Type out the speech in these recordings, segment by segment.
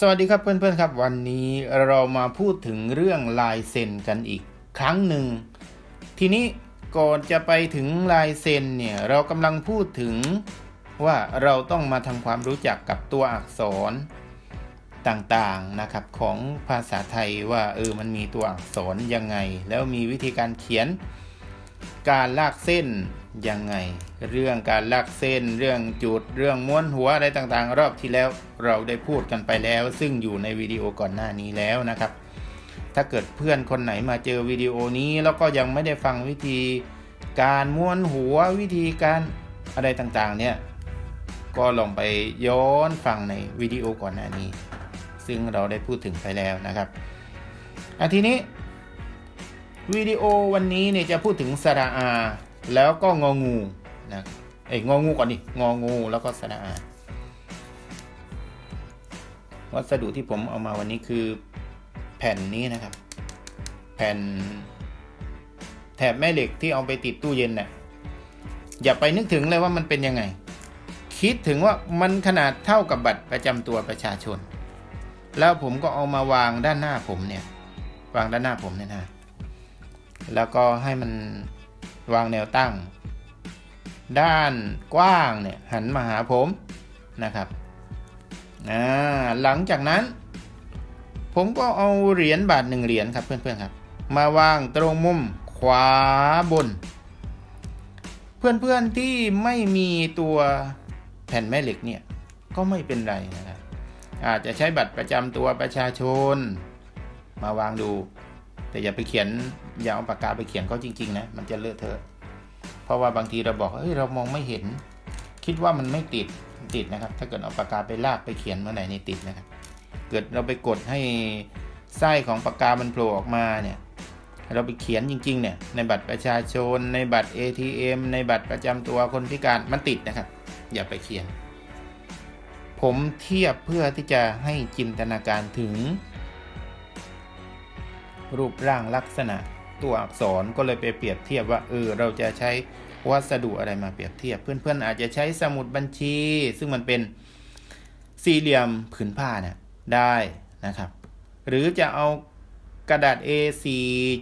สวัสดีครับเพื่อนๆครับ วันนี้เรามาพูดถึงเรื่องลายเซ็นกันอีกครั้งหนึ่ง ทีนี้ก่อนจะไปถึงลายเซ็นเนี่ยเรากำลังพูดถึงว่าเราต้องมาทำความรู้จักกับตัวอักษรต่างๆนะครับของภาษาไทยว่าเออมันมีตัวอักษรยังไง แล้วมีวิธีการเขียนการลากเส้น ยังไง เรื่องการลากเส้น เรื่องจุด เรื่องม้วนหัวอะไรต่างๆ รอบที่แล้วเราได้พูดกันไปแล้ว ซึ่งอยู่ในวิดีโอก่อนหน้านี้แล้วนะครับ ถ้าเกิดเพื่อนคนไหนมาเจอวิดีโอนี้ แล้วก็ยังไม่ได้ฟังวิธีการม้วนหัววิธีการอะไรต่างๆ เนี่ยก็ลองไปย้อนฟังในวิดีโอก่อนหน้านี้ ซึ่งเราได้พูดถึงไปแล้วนะครับอันทีนี้วิดีโอวันนี้เนี่ยจะพูดถึงสระอา แล้วก็งองูนะเอ้ยงองูก่อนดิงองูแล้วก็สระอาวัสดุที่ผมเอามาวันนี้คือแผ่นนี้นะครับ แผ่น แถบแม่เหล็กที่เอาไปติดตู้เย็นเนี่ยอย่าไปนึกถึงเลยว่ามันเป็นยังไง คิดถึงว่ามันขนาดเท่ากับบัตรประจำตัวประชาชน แล้วผมก็เอามาวางด้านหน้าผมเนี่ย วางด้านหน้าผมเนี่ยนะแล้วก็ให้มัน วางแนวตั้ง ด้านกว้างเนี่ยหันมาหาผมนะครับอ่าหลังจากนั้น ผมก็เอาเหรียญบาทหนึ่งเหรียญครับเพื่อนๆครับ มาวางตรงมุมขวาบน เพื่อนๆที่ไม่มีตัวแผ่นแม่เหล็กเนี่ยก็ไม่เป็นไรนะครับอาจจะใช้บัตรประจำตัวประชาชน มาวางดู แต่อย่าไปเขียน อย่าเอาปากกาไปเขียนเขาจริงๆนะมันจะเลอะเทอะ เพราะว่าบางทีเราบอกเฮ้ยเรามองไม่เห็น คิดว่ามันไม่ติดติดนะครับ ถ้าเกิดเอาปากกาไปลากไปเขียนเมื่อไหร่นี่ติดนะครับ เกิดเราไปกดให้ไส้ของปากกามันโผล่ออกมาเนี่ยเราไปเขียนจริงๆเนี่ยในบัตรประชาชน ในบัตร ATM ในบัตรประจำตัวคนพิการมันติดนะครับ อย่าไปเขียน ผมเทียบเพื่อที่จะให้จินตนาการถึง รูปร่างลักษณะ ตัวอักษรก็เลยไปเปรียบเทียบว่าเออเราจะใช้วัสดุอะไรมาเปรียบเทียบ เพื่อนๆอาจจะใช้สมุดบัญชี ซึ่งมันเป็นสี่เหลี่ยมผืนผ้าเนี่ยได้นะครับ หรือจะเอากระดาษ A4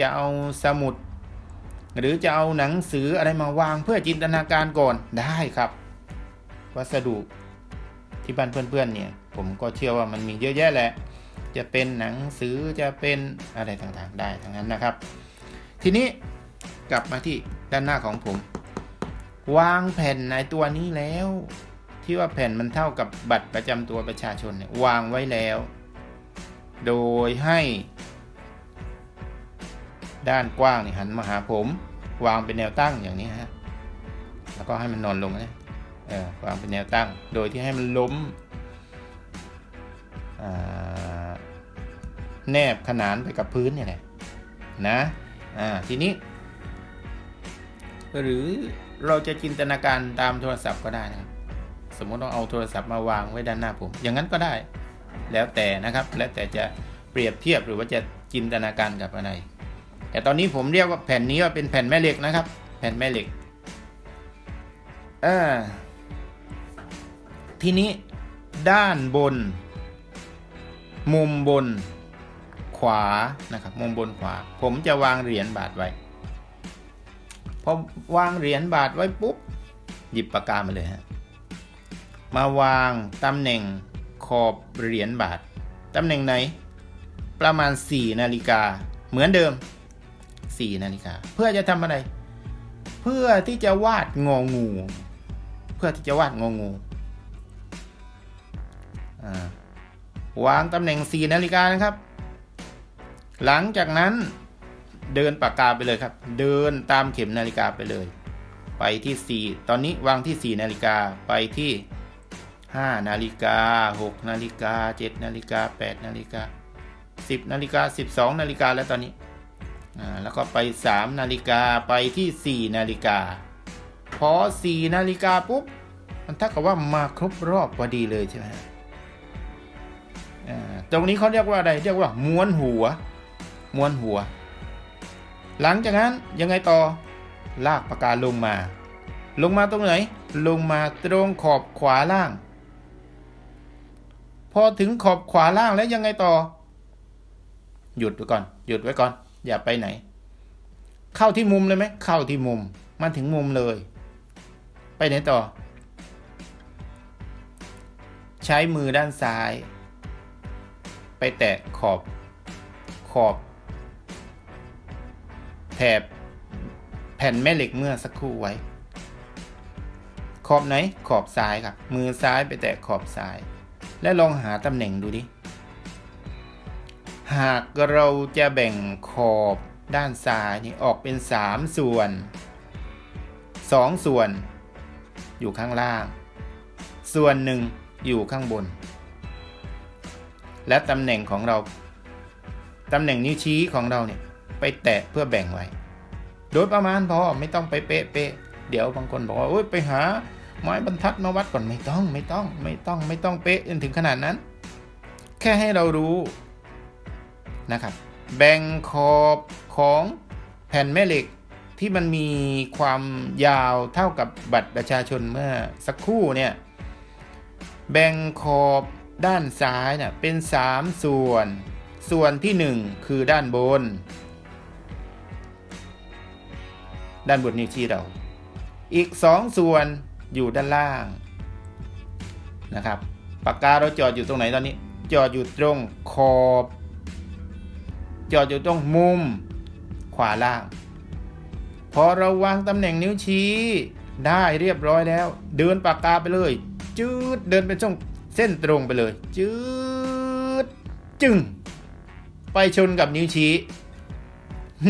จะเอาสมุด หรือจะเอาหนังสืออะไรมาวางเพื่อจินตนาการก่อนได้ครับ วัสดุที่บ้านเพื่อนๆเนี่ยผมก็เชื่อว่ามันมีเยอะแยะแหละ จะเป็นหนังสือจะเป็นอะไรต่างๆได้ทั้งนั้นนะครับ ทีนี้กลับมาที่ด้านหน้าของผม วางแผ่นในตัวนี้แล้ว ที่ว่าแผ่นมันเท่ากับบัตรประจำตัวประชาชนเนี่ยวางไว้แล้ว โดยให้ ด้านกว้างนี่หันมาหาผม วางเป็นแนวตั้งอย่างนี้ฮะแล้วก็ให้มันนอนลงนะเออวางเป็นแนวตั้ง โดยที่ให้มันล้มแนบขนานไปกับพื้นเนี่ยแหละนะ อ่าทีนี้ หรือเราจะจินตนาการตามโทรศัพท์ก็ได้นะครับ สมมติต้องเอาโทรศัพท์มาวางไว้ด้านหน้าผม อย่างนั้นก็ได้ แล้วแต่นะครับ แล้วแต่จะเปรียบเทียบหรือว่าจะจินตนาการกับอะไร แต่ตอนนี้ผมเรียกว่าแผ่นนี้ว่าเป็นแผ่นแม่เหล็กนะครับ แผ่นแม่เหล็กอ่าทีนี้ด้านบน มุมบน ขวานะครับมุมบนขวา ผมจะวางเหรียญบาทไว้พอวางเหรียญบาทไว้ปุ๊บ หยิบปากกามาเลยฮะมาวางตำแหน่งขอบเหรียญบาทตำแหน่งไหน ประมาณ 4 นาฬิกาเหมือนเดิม 4 นาฬิกา เพื่อจะทำอะไร เพื่อที่จะวาดงองู เพื่อที่จะวาดงองูอ่าวางตำแหน่ง 4 นาฬิกานะครับ หลังจากนั้นเดินปากกาไปเลยครับ เดินตามเข็มนาฬิกาไปเลย ไปที่ 4 ตอนนี้วางที่ 4 นาฬิกาไปที่ 5 นาฬิกา 6 นาฬิกา 7 นาฬิกา 8 นาฬิกา 10 นาฬิกา 12 นาฬิกาแล้วตอนนี้อ่าแล้วก็ไป 3 นาฬิกาไปที่ 4 นาฬิกา พอ 4 นาฬิกาปุ๊บ มันเท่ากับว่ามาครบรอบพอดีเลยใช่ไหมฮะอ่าตรงนี้เขาเรียกว่าอะไร เรียกว่าม้วนหัว ม้วนหัว หลังจากนั้นยังไงต่อ ลากปากกาลงมา ลงมาตรงไหน ลงมาตรงขอบขวาล่าง พอถึงขอบขวาล่างแล้วยังไงต่อ หยุดไว้ก่อน หยุดไว้ก่อน อย่าไปไหน เข้าที่มุมเลยไหมเข้าที่มุมมาถึงมุมเลย ไปไหนต่อ ใช้มือด้านซ้าย ไปแตะขอบขอบ แถบแผ่นแม่เหล็กเมื่อสักครู่ไว้ ขอบไหนขอบซ้ายครับ มือซ้ายไปแตะขอบซ้าย และลองหาตำแหน่งดูดิ หากเราจะแบ่งขอบด้านซ้ายนี่ออกเป็น 3 ส่วน 2 ส่วน อยู่ข้างล่าง ส่วนหนึ่งอยู่ข้างบน และตำแหน่งของเรา ตำแหน่งนิ้วชี้ของเราเนี่ย ไปแตะเพื่อแบ่งไว้ โดยประมาณพอไม่ต้องไปเป๊ะๆเดี๋ยวบางคนบอกว่าโอ๊ยไปหา ไม้บรรทัดมาวัดก่อนไม่ต้องไม่ต้องไม่ต้องไม่ต้องเป๊ะจนถึงขนาดนั้น แค่ให้เรารู้นะครับ แบ่งขอบของแผ่นแม่เหล็กที่มันมีความยาวเท่ากับบัตรประชาชนเมื่อสักครู่เนี่ย แบ่งขอบด้านซ้ายเนี่ยเป็น 3 ส่วน ส่วนที่ 1 คือด้านบน ด้านบนนิ้วชี้เรา อีก 2 ส่วนอยู่ด้านล่างนะครับปากกาเราจอดอยู่ตรงไหนตอนนี้ จอดอยู่ตรงขอบ จอดอยู่ตรงมุม ขวาล่าง พอเราวางตำแหน่งนิ้วชี้ได้เรียบร้อยแล้ว เดินปากกาไปเลย จืดเดินเป็นช่องเส้นตรงไปเลย จืดจึง ไปชนกับนิ้วชี้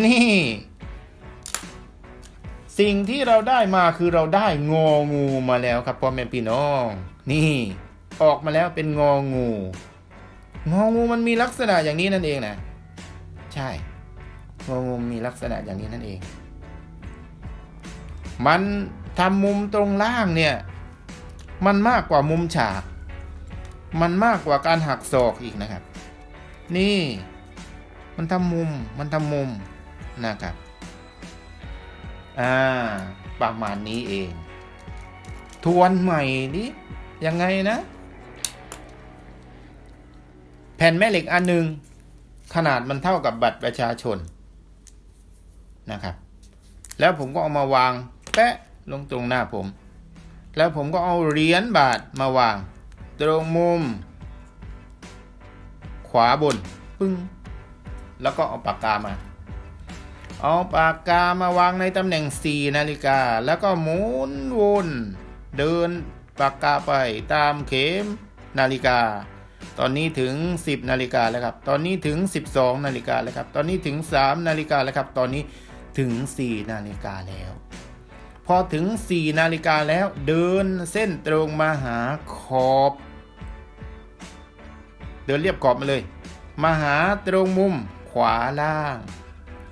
นี่ สิ่งที่เราได้มาคือเราได้งองูมาแล้วครับพ่อแม่พี่น้อง นี่ ออกมาแล้วเป็นงองู งองูมันมีลักษณะอย่างนี้นั่นเองนะ ใช่ งองูมีลักษณะอย่างนี้นั่นเอง มันทำมุมตรงล่างเนี่ย มันมากกว่ามุมฉาก มันมากกว่าการหักศอกอีกนะครับ นี่ มันทำมุม มันทำมุมนะครับ อ่า ประมาณนี้เอง ทวนใหม่ดิยังไงนะ แผ่นแม่เหล็กอันหนึ่งขนาดมันเท่ากับบัตรประชาชนนะครับ แล้วผมก็เอามาวางแปะลงตรงหน้าผม แล้วผมก็เอาเหรียญบาทมาวาง ตรงมุม ขวาบน ปึ้ง แล้วก็เอาปากกามา เอาปากกามาวางในตำแหน่ง 4 นาฬิกา แล้วก็หมุนวนเดินปากกาไปตามเข็มนาฬิกา ตอนนี้ถึง 10 นาฬิกาแล้วครับ ตอนนี้ถึง 12 นาฬิกาแล้วครับ ตอนนี้ถึง 3 นาฬิกาแล้วครับ ตอนนี้ถึง 4 นาฬิกาแล้ว พอถึง 4 นาฬิกาแล้วเดินเส้นตรงมาหาขอบ เดินเรียบขอบมาเลย มาหาตรงมุมขวาล่าง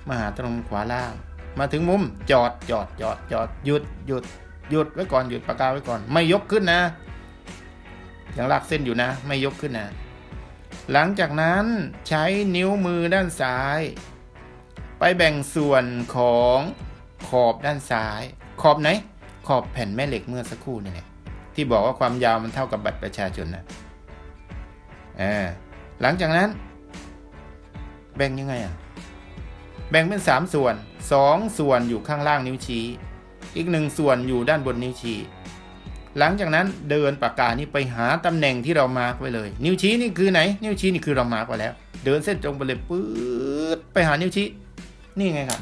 มาหาตรงขวาล่าง มาถึงมุมจอดจอดจอดจอดหยุดหยุดหยุดไว้ก่อนหยุดปากกาไว้ก่อน ไม่ยกขึ้นนะยังลากเส้นอยู่นะ ไม่ยกขึ้นนะ หลังจากนั้นใช้นิ้วมือด้านซ้าย ไปแบ่งส่วนของขอบด้านซ้าย ขอบไหน ขอบแผ่นแม่เหล็กเมื่อสักครู่นี่แหละที่บอกว่าความยาวมันเท่ากับบัตรประชาชนนะอ่าหลังจากนั้น แบ่งยังไงอะ แบ่งเป็น 3 ส่วน 2 ส่วนอยู่ข้างล่างนิ้วชี้ อีกหนึ่งส่วนอยู่ด้านบนนิ้วชี้ หลังจากนั้นเดินปากกานี้ไปหาตำแหน่งที่เรามาร์กไว้เลย นิ้วชี้นี่คือไหน นิ้วชี้นี่คือเรามาร์กไว้แล้ว เดินเส้นตรงไปเลยปื๊ดไปหานิ้วชี้ นี่ไงครับ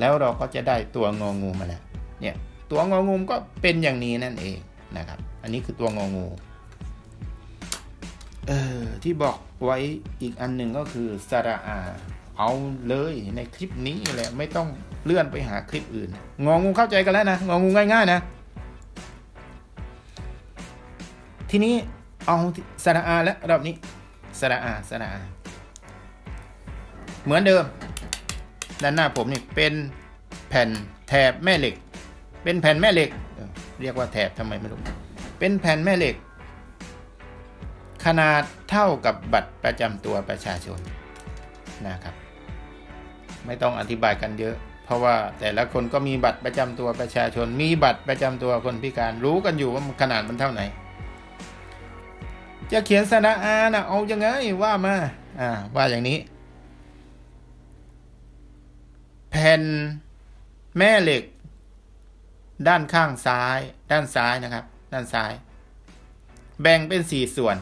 แล้วเราก็จะได้ตัวงองูมาแล้ว เนี่ย ตัวงองูก็เป็นอย่างนี้นั่นเองนะครับ อันนี้คือตัวงองูเออที่บอกไว้อีกอันหนึ่งก็คือสระอา เอาเลยในคลิปนี้แหละไม่ต้องเลื่อนไปหาคลิปอื่น งองูเข้าใจกันแล้วนะงองูง่าย ๆ นะ ทีนี้เอาสระอาแล้วรอบนี้สระอาสระอา เหมือนเดิม ด้านหน้าผมนี่เป็นแผ่นแถบแม่เหล็ก เป็นแผ่นแม่เหล็กเออเรียกว่าแถบทำไมไม่รู้เป็นแผ่นแม่เหล็ก ขนาดเท่ากับบัตรประจำตัวประชาชนนะครับ ไม่ต้องอธิบายกันเยอะ เพราะว่าแต่ละคนก็มีบัตรประจำตัวประชาชน มีบัตรประจำตัวคนพิการรู้กันอยู่ว่าขนาดมันเท่าไหน จะเขียนสระอานะเอายังไงว่ามาอ่าว่าอย่างนี้ แผ่นแม่เหล็ก ด้านข้างซ้าย ด้านซ้ายนะครับ ด้านซ้าย แบ่งเป็นสี่ส่วน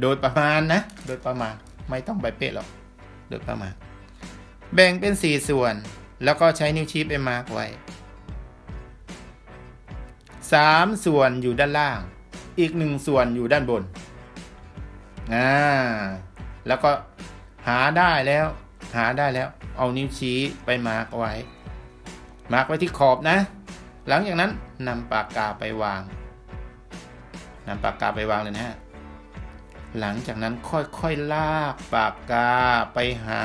โดยประมาณนะ โดยประมาณไม่ต้องไปเป๊ะหรอก โดยประมาณ แบ่งเป็นสี่ส่วน แล้วก็ใช้นิ้วชี้ไปมาร์กไว้สามส่วนอยู่ด้านล่าง อีกหนึ่งส่วนอยู่ด้านบน อ่า แล้วก็หาได้แล้ว หาได้แล้ว เอานิ้วชี้ไปมาร์กไว้ มาร์กไว้ที่ขอบนะ หลังจากนั้นนำปากกาไปวางนำปากกาไปวางเลยนะฮะ หลังจากนั้นค่อยๆลากปากกาไปหา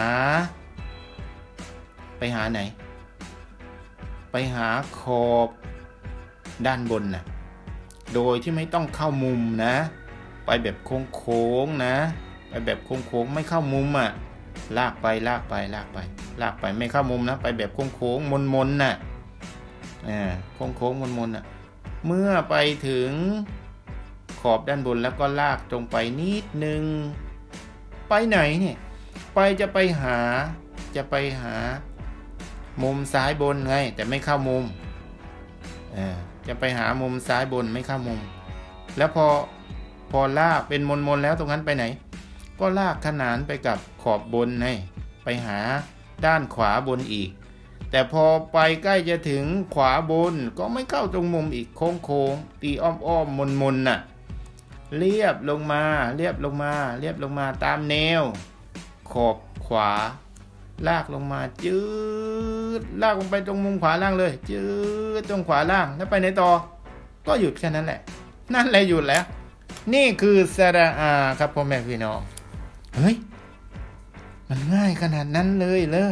ไปหาไหน ไปหาขอบด้านบนนะโดยที่ไม่ต้องเข้ามุมนะ ไปแบบโค้งๆนะ ไปแบบโค้งๆไม่เข้ามุมอะ่ะ ลากไปลากไปลากไป ลากไปไม่เข้ามุมนะ ไปแบบโค้งๆมนๆน่ะอ่าโค้งๆมนๆน่ะ เมื่อไปถึงขอบด้านบนแล้วก็ลากตรงไปนิดนึง ไปไหนเนี่ย ไปจะไปหาจะไปหา มุมซ้ายบนไง แต่ไม่เข้ามุมจะไปหามุมซ้ายบนไม่เข้ามุม แล้วพอพอลากเป็นมนมนแล้วตรงนั้นไปไหน ก็ลากขนานไปกับขอบบนไงไปหาด้านขวาบนอีก แต่พอไปใกล้จะถึงขวาบนก็ไม่เข้าตรงมุมอีกโค้งโค้งๆตีอ้อมอ้อมมนมนน่ะเรียบลงมาเรียบลงมา เรียบลงมาตามแนว ขอบขวา ลากลงมาจืดลากลงไปตรงมุมขวาล่างเลยจืดตรงขวาล่างแล้วไปไหนต่อ ก็หยุดแค่นั้นแหละ นั่นแหละหยุดแล้ว นี่คือสระอาครับพ่อแม่พี่น้องเฮ้ยมันง่ายขนาดนั้นเลยเหรอ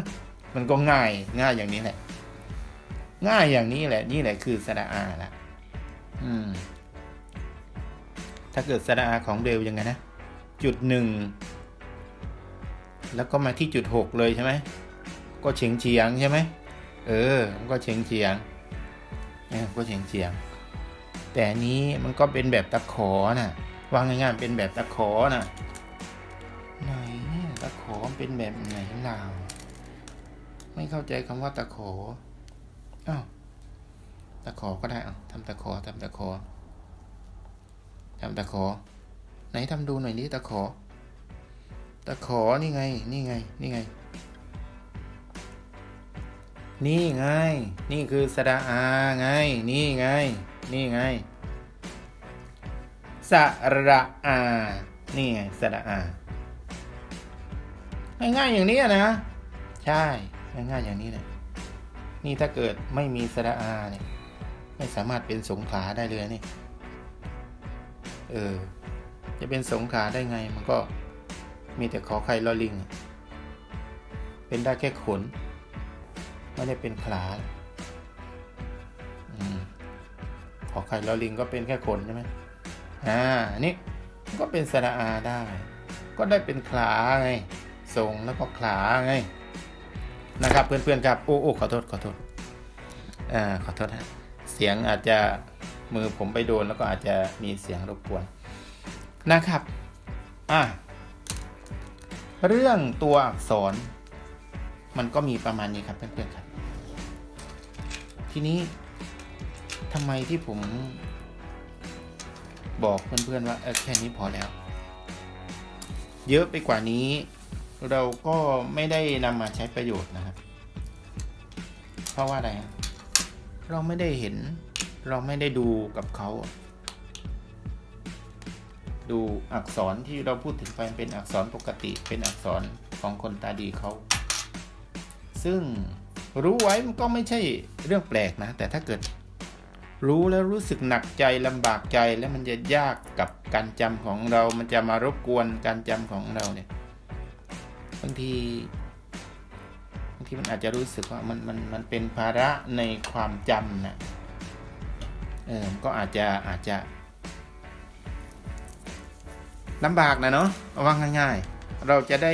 มันก็ง่ายง่ายอย่างนี้แหละ ง่ายอย่างนี้แหละ นี่แหละคือสระอาละอืมถ้าเกิดสระอาของเบลยังไงนะจุดหนึ่ง แล้วก็มาที่จุดหกเลยใช่ไหมก็เฉียงเฉียงใช่ไหมเออมันก็เฉียงเฉียงเนี่ยก็เฉียงเฉียง แต่นี้มันก็เป็นแบบตะขอน่ะวางง่ายๆเป็นแบบตะขอน่ะไหนเนี่ยตะขอเป็นแบบไหนลาไม่เข้าใจคำว่าตะขออ้าวตะขอก็ได้อะทำตะขอทำตะขอทำตะขอ ไหนทำดูหน่อยนี้ตะขอ ตะขอนี่ไง นี่ไง นี่ไง นี่ไง นี่คือสระอาไง นี่ไง นี่ไง สระอา นี่ไง สระอา ง่ายๆอย่างนี้นะ ใช่ ง่ายๆอย่างนี้เลยนี่ถ้าเกิดไม่มีสระอาเนี่ย ไม่สามารถเป็นสงขาได้เลยนี่ เออ จะเป็นสงขาได้ไงมันก็ มีแต่ขอไข่ลอลิง เป็นได้แค่ขน ไม่ได้เป็นขาอขอไข่ลอลิงก็เป็นแค่ขนใช่ไหมอ่านี่ก็เป็นสระอาได้ ก็ได้เป็นขาไงทรงแล้วก็ขาไงนะครับเพื่อนๆครับโอ้โอ้ขอโทษขอโทษอ่าขอโทษฮะเสียงอาจจะมือผมไปโดนแล้วก็อาจจะมีเสียงรบกวนนะครับ อะ เรื่องตัวอักษร มันก็มีประมาณนี้ครับเพื่อนๆครับ ทีนี้ทำไมที่ผมบอกเพื่อนๆว่าเออแค่นี้พอแล้ว เยอะไปกว่านี้ เราก็ไม่ได้นำมาใช้ประโยชน์นะครับ เพราะว่าอะไร เราไม่ได้เห็น เราไม่ได้ดูกับเขา ดูอักษรที่เราพูดถึงไปเป็นอักษรปกติ เป็นอักษรของคนตาดีเขา ซึ่งรู้ไว้มันก็ไม่ใช่เรื่องแปลกนะ แต่ถ้าเกิด รู้แล้วรู้สึกหนักใจลำบากใจแล้วมันจะยากกับการจำของเรา มันจะมารบกวนการจำของเราเนี่ย บางทีบางทีมันอาจจะรู้สึกว่ามันมันมันเป็นภาระในความจำนะเออก็อาจจะอาจจะ ลำบากนะเนาะเอาว่าง่ายๆ เราจะได้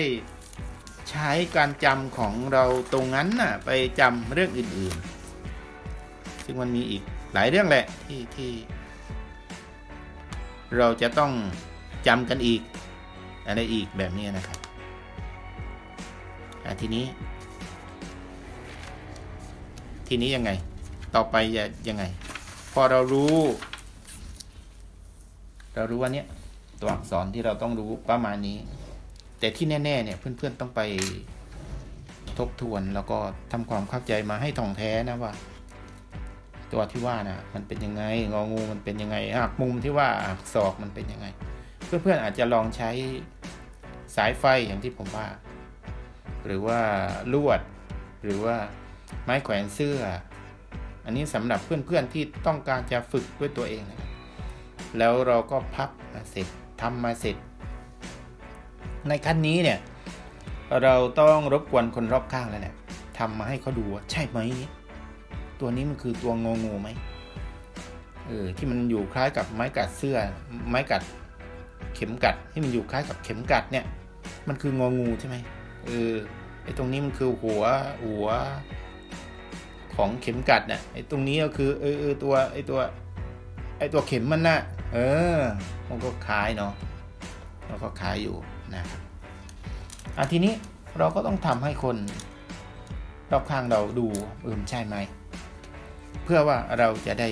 ใช้การจำของเราตรงนั้นน่ะไปจำเรื่องอื่นๆ ซึ่งมันมีอีกหลายเรื่องแหละที่ที่เราจะต้องจำกันอีกอะไรอีกแบบนี้นะครับทีนี้ ทีนี้ยังไง ต่อไปจะยังไง พอเรารู้ เรารู้ว่าเนี้ย ตัวอักษรที่เราต้องรู้ประมาณนี้ แต่ที่แน่ๆเนี่ยเพื่อนๆต้องไปทบทวนแล้วก็ทำความเข้าใจมาให้ท่องแท้นะว่า ตัวที่ว่านะมันเป็นยังไงงองูมันเป็นยังไงหักมุมที่ว่าหักศอกมันเป็นยังไง เพื่อนๆอาจจะลองใช้สายไฟอย่างที่ผมว่า หรือว่าลวด หรือว่าไม้แขวนเสื้อ อันนี้สำหรับเพื่อนๆที่ต้องการจะฝึกด้วยตัวเองนะครับแล้วเราก็พับมาเสร็จ ทำมาเสร็จ ในขั้นนี้เนี่ยเราต้องรบกวนคนรอบข้างแล้วเนี่ยทำมาให้เขาดูว่าใช่ไหมตัวนี้มันคือตัวงองูไหมเออที่มันอยู่คล้ายกับไม้กัดเสื้อ ไม้กัดเข็มกัดที่มันอยู่คล้ายกับเข็มกัดเนี่ย มันคืององูใช่ไหมเออไอตรงนี้มันคือหัวหัวของเข็มกัดเนี่ยไอตรงนี้ก็คือเออเออตัวไอตัวไอตัวเข็มมันน่ะ เออมันก็คล้ายเนาะมันก็คล้ายอยู่นะครับอะทีนี้เราก็ต้องทำให้คนรอบข้างเราดูเออใช่ไหม เพื่อว่าเราจะได้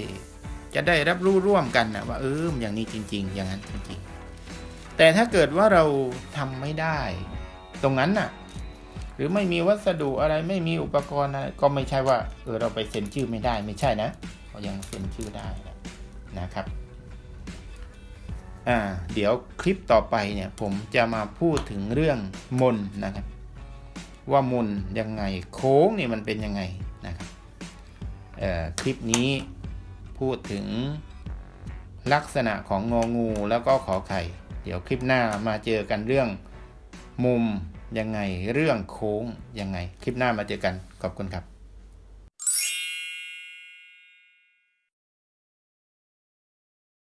จะได้รับรู้ร่วมกันนะว่าเอออย่างนี้จริง ๆ อย่างนั้นจริงๆ แต่ถ้าเกิดว่าเราทำไม่ได้ ตรงนั้นน่ะ หรือไม่มีวัสดุอะไรไม่มีอุปกรณ์อะไรก็ไม่ใช่ว่าเออเราไปเซ็นชื่อไม่ได้ไม่ใช่นะเรายังเซ็นชื่อได้นะครับ อ่าเดี๋ยวคลิปต่อไปเนี่ยผมจะมาพูดถึงเรื่องมนนะครับ ว่ามนยังไงโค้งเนี่ยมันเป็นยังไงนะครับเอ่อคลิปนี้พูดถึงลักษณะของงองูแล้วก็ขอไข่ เดี๋ยวคลิปหน้ามาเจอกันเรื่องมุมยังไงเรื่องโค้งยังไง คลิปหน้ามาเจอกันขอบคุณครับ